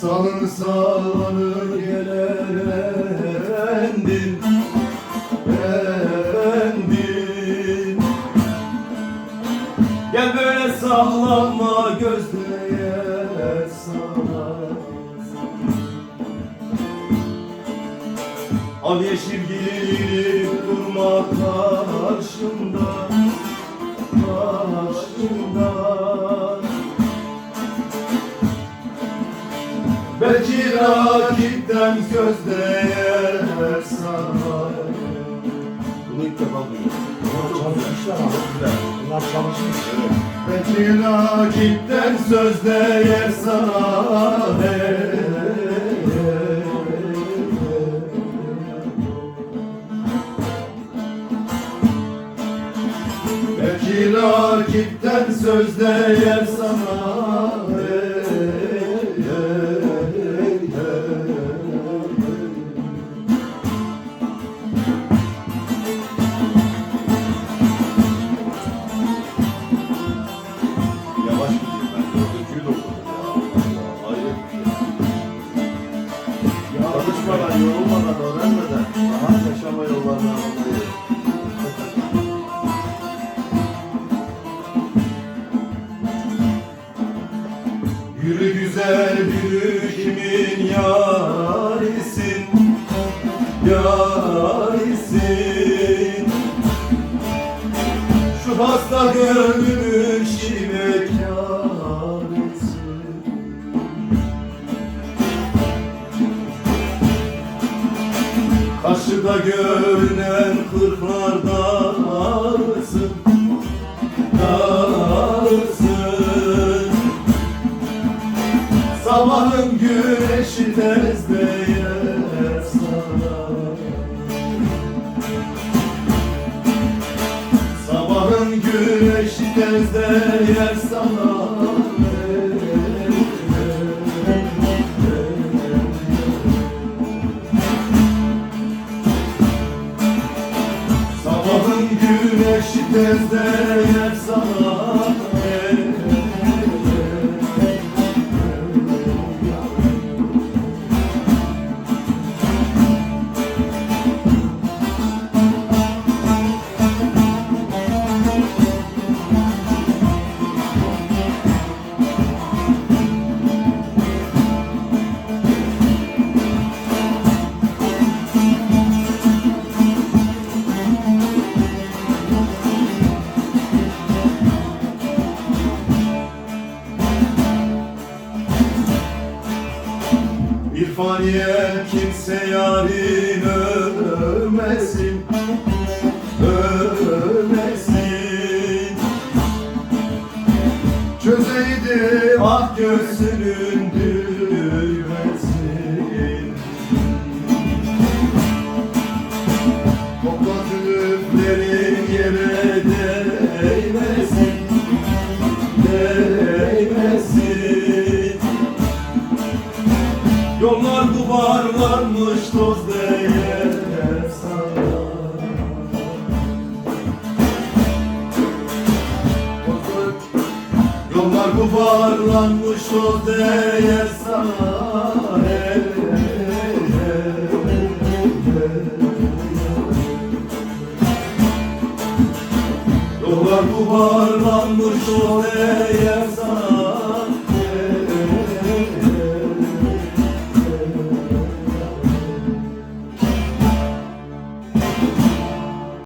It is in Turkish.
Salın salınır geler efendim Gel böyle sallanma gözlere sana Al yeşil giyinip durma karşımda Karşımda. Belki rakipten söz değer sana Bunu ilk defa duyuyorum. Çalışmışlar ama. Bunlar çalışmış. Belki rakipten söz değer sana Belki rakipten söz değer sana Yavaş gideyim ben. Dördüncüyü de okudum ya. Hayret bir şey. Çalışmadan, yorulmadan, öğrenmeden rahat yaşama yollarını Yürü güzel yürü kimin yarisin Yarisin Şu hasta gönlümün şive kârısı Karşıda görünen kırklardan ağrısın Ağrısın Sabahın güneşi tez değer sana. Sabahın güneşi tez değer sana. Sabahın güneşi tez değer sana İrfaniye kimse yarin ölmesin Ölmesin. Çözeydi ah göğsünün düğmesin Topla zülüflerin yere Değmesin duvarlanmış toz değer sana Yollar duvarlanmış toz değer sana Hey, hey, hey, hey. Yollar duvarlanmış toz değer sana